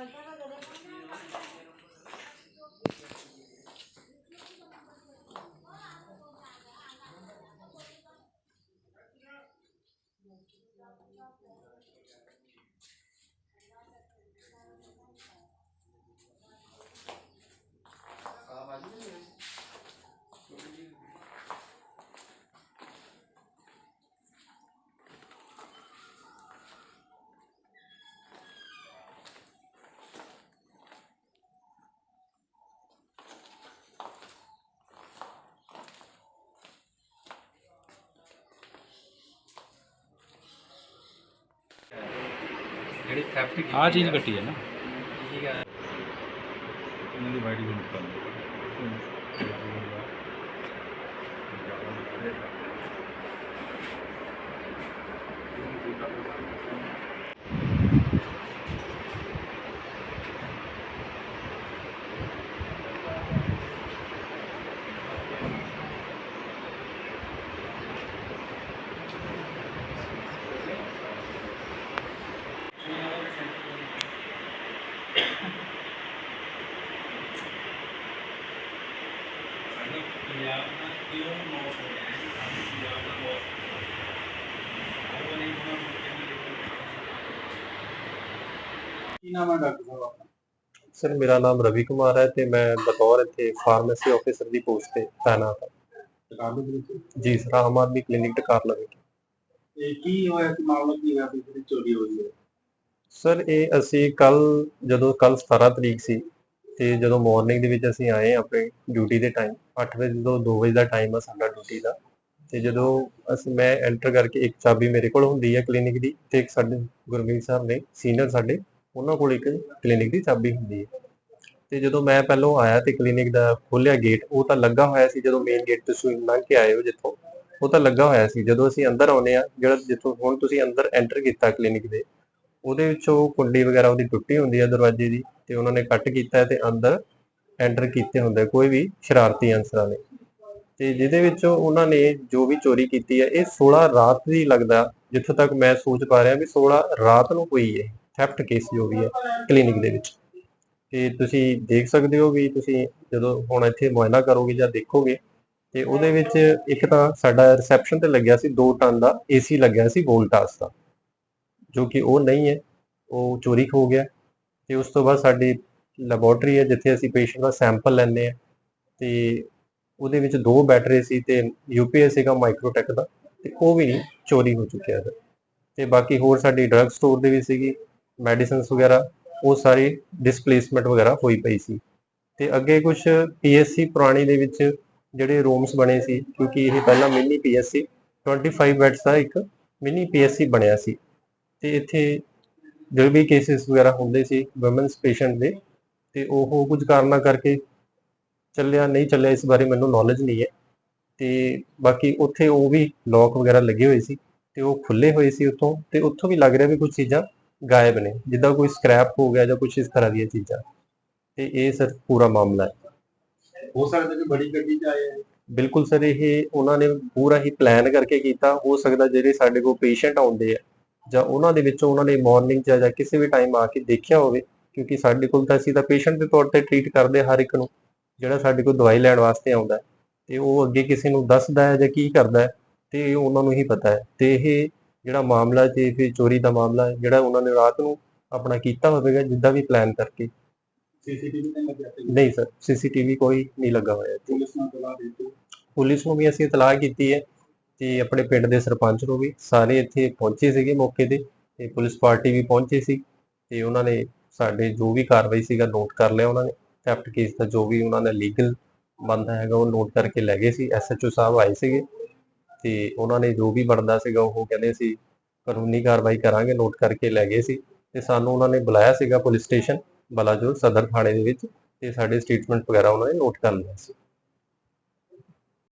どうも。ਜਿਹੜੀ theft ਕੀਤੀ ਆ। ਚੀਜ਼ ਕੱਟੀ ਹੈ ਨਾ। ਠੀਕ ਹੈ ਇਹਨਾਂ ਦੀ ਵਾਈਟ ਯੂਨਿਟ ਕਰ ਕੀ ਨਾਮ ਹੈ ਡਾਕਟਰ ਸਾਹਿਬ ਆਪਣਾ? ਸਰ ਮੇਰਾ ਨਾਮ ਰਵੀ ਕੁਮਾਰ ਹੈ ਤੇ ਮੈਂ ਬਤੌਰ ਇੱਥੇ ਫਾਰਮੇਸੀ ਆਫੀਸਰ ਦੀ ਪੋਸਟ ਤੇ ਤਾਇਨਾਤ ਹਾਂ। ਜੀ ਸਰ ਆਮ ਆਦਮੀ ਕਲੀਨਿਕ ਟਕਾਰ ਲਵੇ ਇਹ ਕੀ ਹੋਇਆ ਸੀ ਮਾਮਲਾ ਕੀ ਹੋਇਆ? ਜਿਹੜੀ ਚੋਰੀ ਹੋਈ ਹੈ? ਸਰ ਇਹ ਅਸੀਂ ਕੱਲ ਜਦੋਂ ਕੱਲ 17 ਤਰੀਕ ਸੀ ਤੇ ਜਦੋਂ ਮਾਰਨਿੰਗ ਦੇ ਵਿੱਚ ਅਸੀਂ ਆਏ ਆਪਣੇ ਡਿਊਟੀ ਦੇ ਟਾਈਮ 8 ਵਜੇ ਤੋਂ 2 ਵਜੇ ਦਾ ਟਾਈਮ ਆ ਸਾਡਾ ਡਿਊਟੀ ਦਾ। ਤੇ ਜਦੋਂ ਅਸੀਂ, ਮੈਂ ਐਂਟਰ ਕਰਕੇ ਇੱਕ ਚਾਬੀ ਮੇਰੇ ਕੋਲ ਹੁੰਦੀ ਹੈ ਕਲੀਨਿਕ ਦੀ ਤੇ ਇੱਕ ਸਾਡੇ ਗੁਰਮੀਤ ਸਾਹਿਬ ਨੇ ਸੀਨੀਅਰ ਸਾਡੇ, ਉਹਨਾਂ ਕੋਲ ਇੱਕ ਕਲੀਨਿਕ ਦੀ ਚਾਬੀ ਹੁੰਦੀ ਹੈ ਤੇ ਜਦੋਂ ਮੈਂ ਪਹਿਲੋਂ ਆਇਆ ਤੇ ਕਲੀਨਿਕ ਦਾ ਖੋਲਿਆ ਗੇਟ ਉਹ ਤਾਂ ਲੱਗਾ ਹੋਇਆ ਸੀ ਜਦੋਂ ਮੇਨ ਗੇਟ ਤੋਂ ਤੁਸੀਂ ਲੰਘ ਕੇ ਆਏ ਹੋ ਜਿੱਥੋਂ, ਉਹ ਤਾਂ ਲੱਗਾ ਹੋਇਆ ਸੀ। ਜਦੋਂ ਅਸੀਂ ਅੰਦਰ ਆਉਨੇ ਆ ਜਿਹੜਾ ਜਿੱਥੋਂ ਹੁਣ ਤੁਸੀਂ ਅੰਦਰ ਐਂਟਰ ਕੀਤਾ ਕਲੀਨਿਕ ਦੇ ਉਹਦੇ ਵਿੱਚੋਂ ਕੁੰਡੀ ਵਗੈਰਾ ਉਹਦੀ ਟੁੱਟੀ ਹੁੰਦੀ ਹੈ ਦਰਵਾਜ਼ੇ ਦੀ ਤੇ ਉਹਨਾਂ ਨੇ ਕੱਟ ਕੀਤਾ ਹੈ ਤੇ ਅੰਦਰ ਐਂਟਰ ਕੀਤੇ ਹੁੰਦੇ ਕੋਈ ਵੀ ਸ਼ਰਾਰਤੀ ਅਨਸਰਾਂ ਨੇ ਤੇ ਜਿਹਦੇ ਵਿੱਚੋਂ ਉਹਨਾਂ ਨੇ ਜੋ ਵੀ ਚੋਰੀ ਕੀਤੀ ਹੈ ਇਹ 16 ਰਾਤ ਦੀ ਲੱਗਦਾ ਜਿੱਥੋਂ ਤੱਕ ਮੈਂ ਸੋਚ ਪਾ ਰਿਹਾ ਵੀ 16 ਰਾਤ ਨੂੰ ਹੋਈ ਹੈ ਥੈਫਟ ਕੇਸ ਜੋ ਵੀ ਹੈ ਕਲੀਨਿਕ ਦੇ ਵਿੱਚ। ਤੇ ਤੁਸੀਂ ਦੇਖ ਸਕਦੇ ਹੋ ਵੀ ਤੁਸੀਂ ਜਦੋਂ ਹੁਣ ਇੱਥੇ ਮੁਆਇਨਾ ਕਰੋਗੇ ਜਾਂ ਦੇਖੋਗੇ, ਤੇ ਉਹਦੇ ਵਿੱਚ ਇੱਕ ਤਾਂ ਸਾਡਾ ਰਿਸੈਪਸ਼ਨ ਤੇ ਲੱਗਿਆ ਸੀ 2 ਟਨ ਦਾ ਏਸੀ ਲੱਗਿਆ ਸੀ ਵੋਲਟਾਸ ਦਾ। ਜੋ ਕਿ ਉਹ ਨਹੀਂ ਹੈ, ਉਹ ਚੋਰੀ ਹੋ ਗਿਆ ਤੇ ਉਸ ਤੋਂ ਬਾਅਦ ਸਾਡੀ ਲੈਬੋਰਟਰੀ ਹੈ, ਜਿੱਥੇ ਅਸੀਂ ਪੇਸ਼ੈਂਟ ਦਾ ਸੈਂਪਲ ਲੈਂਦੇ ਆ ਤੇ ਉਹਦੇ ਵਿੱਚ ਦੋ ਬੈਟਰੀ ਸੀ ਤੇ ਯੂਪੀਐਸ ਸੀਗਾ ਮਾਈਕਰੋਟੈਕ ਦਾ ਤੇ ਉਹ ਵੀ ਨਹੀਂ ਚੋਰੀ ਹੋ ਚੁੱਕਿਆ ਹੈ ਤੇ ਬਾਕੀ ਹੋਰ ਸਾਡੀ ਡਰੱਗ ਸਟੋਰ ਦੇ ਵੀ ਸੀਗੀ ਮੈਡੀਸਿਨਸ ਵਗੈਰਾ, ਉਹ ਸਾਰੀ ਡਿਸਪਲੇਸਮੈਂਟ ਵਗੈਰਾ ਹੋਈ ਪਈ ਸੀ ਤੇ ਅੱਗੇ ਕੁਝ ਪੀਐਸਸੀ ਪੁਰਾਣੀ ਦੇ ਵਿੱਚ ਜਿਹੜੇ ਰੂਮਸ ਬਣੇ ਸੀ, ਕਿਉਂਕਿ ਇਹ ਪਹਿਲਾਂ ਮਿਨੀ ਪੀਐਸਸੀ 25 ਬੈਡਸ ਦਾ ਇੱਕ ਮਿਨੀ ਪੀਐਸਸੀ ਬਣਿਆ ਸੀ। ਤੇ ਇੱਥੇ ਜੋ ਵੀ ਕੇਸਿਸ ਵਗੈਰਾ ਹੁੰਦੇ ਸੀ ਔਮਨਸ ਪੇਸ਼ੈਂਟ ਦੇ ਤੇ ਉਹ ਕੁਝ ਕਾਰਨਾਂ ਕਰਕੇ ਚੱਲਿਆ ਨਹੀਂ ਚੱਲਿਆ ਇਸ ਬਾਰੇ ਮੈਨੂੰ ਨੌਲੇਜ ਨਹੀਂ ਹੈ। ਤੇ ਬਾਕੀ ਉੱਥੇ ਉਹ ਵੀ ਲੋਕ ਵਗੈਰਾ ਲੱਗੇ ਹੋਏ ਸੀ ਤੇ ਉਹ ਖੁੱਲੇ ਹੋਏ ਸੀ ਉੱਥੋਂ ਤੇ ਉੱਥੋਂ ਵੀ ਲੱਗ ਰਿਹਾ ਵੀ ਕੁਝ ਚੀਜ਼ਾਂ ਗਾਇਬ ਨੇ ਜਿੱਦਾਂ ਕੋਈ ਸਕ੍ਰੈਪ ਹੋ ਗਿਆ ਜਾਂ ਕੁਝ ਇਸ ਤਰ੍ਹਾਂ ਦੀਆਂ ਚੀਜ਼ਾਂ। ਤੇ ਇਹ ਸਰ ਪੂਰਾ ਮਾਮਲਾ ਹੈ। ਹੋ ਸਕਦਾ ਕਿ ਬੜੀ ਗੱਡੀ ਚ ਆਏ ਹੈ। ਬਿਲਕੁਲ ਸਰ ਇਹ ਉਹਨਾਂ ਨੇ ਪੂਰਾ ਹੀ ਪਲਾਨ ਕਰਕੇ ਕੀਤਾ। ਹੋ ਸਕਦਾ ਜਿਹੜੇ ਸਾਡੇ ਕੋਲ ਪੇਸ਼ੈਂਟ ਆਉਂਦੇ ਆ ਜਾਂ ਉਹਨਾਂ ਦੇ ਵਿੱਚੋਂ ਉਹਨਾਂ ਨੇ ਮਾਰਨਿੰਗ ਜਾਂ ਜਾਂ ਕਿਸੇ ਵੀ ਟਾਈਮ ਆ ਕੇ ਦੇਖਿਆ ਹੋਵੇ ਕਿਉਂਕਿ ਸਾਡੇ ਕੋਲ ਤਾਂ ਅਸੀਂ ਤਾਂ ਪੇਸ਼ੈਂਟ ਦੇ ਤੌਰ ਤੇ ਟ੍ਰੀਟ ਕਰਦੇ ਹਰ ਇੱਕ ਨੂੰ ਜਿਹੜਾ ਸਾਡੇ ਕੋਲ ਦਵਾਈ ਲੈਣ ਵਾਸਤੇ ਆਉਂਦਾ ਹੈ। ਤੇ ਉਹ ਅੱਗੇ ਕਿਸੇ ਨੂੰ ਦੱਸਦਾ ਹੈ ਜਾਂ ਕੀ ਕਰਦਾ ਹੈ ਤੇ ਇਹ ਉਹਨਾਂ ਨੂੰ ਹੀ ਪਤਾ ਹੈ। ਤੇ ਇਹ ਜਿਹੜਾ ਮਾਮਲਾ ਜੇ ਫਿਰ ਚੋਰੀ ਦਾ ਮਾਮਲਾ ਹੈ ਜਿਹੜਾ ਉਹਨਾਂ ਨੇ ਰਾਤ ਨੂੰ ਆਪਣਾ ਕੀਤਾ ਹੋਵੇਗਾ ਜਿੱਦਾਂ ਵੀ ਪਲਾਨ ਕਰਕੇ। ਸੀਸੀਟੀਵੀ ਤੇ ਲੱਗਿਆ ਨਹੀਂ ਸਰ ਸੀਸੀਟੀਵੀ ਕੋਈ ਨਹੀਂ ਲੱਗਾ ਹੋਇਆ ਪੁਲਿਸ ਨੂੰ ਦਿੱਤੀ? ਪੁਲਿਸ ਨੂੰ ਵੀ ਅਸੀਂ ਇਤਲਾਹ ਕੀਤੀ ਹੈ। ਤੇ ਆਪਣੇ ਪਿੰਡ ਦੇ ਸਰਪੰਚ ਨੂੰ ਵੀ ਸਾਰੇ ਇੱਥੇ ਪਹੁੰਚੇ ਸੀਗੇ ਮੌਕੇ ਤੇ ਤੇ ਪੁਲਿਸ ਪਾਰਟੀ ਵੀ ਪਹੁੰਚੀ ਸੀ ਤੇ ਉਹਨਾਂ ਨੇ ਸਾਡੇ ਜੋ ਵੀ ਕਾਰਵਾਈ ਸੀਗਾ ਨੋਟ ਕਰ ਲਿਆ ਉਹਨਾਂ ਨੇ। ਥੈਫਟ ਕੇਸ ਦਾ ਜੋ ਵੀ ਉਹਨਾਂ ਦਾ ਲੀਗਲ ਬੰਦਾ ਹੈਗਾ ਉਹ ਨੋਟ ਕਰਕੇ ਲੈ ਗਏ ਸੀ। ਐਸਐਚਓ ਸਾਹਿਬ ਆਏ ਸੀਗੇ ਤੇ ਉਹਨਾਂ ਨੇ ਜੋ ਵੀ ਬਣਦਾ ਸੀਗਾ ਉਹ ਕਹਿੰਦੇ ਸੀ ਕਾਨੂੰਨੀ ਕਾਰਵਾਈ ਕਰਾਂਗੇ ਨੋਟ ਕਰਕੇ ਲੈ ਗਏ ਸੀ ਤੇ ਸਾਨੂੰ ਉਹਨਾਂ ਨੇ ਬੁਲਾਇਆ ਸੀਗਾ ਪੁਲਿਸ ਸਟੇਸ਼ਨ ਬਲਾਜੋਰ ਸਦਰ ਥਾਣੇ ਦੇ ਵਿੱਚ ਤੇ ਸਾਡੇ ਸਟੇਟਮੈਂਟ ਵਗੈਰਾ ਉਹਨਾਂ ਨੇ ਨੋਟ ਕਰ ਲਿਆ ਸੀ।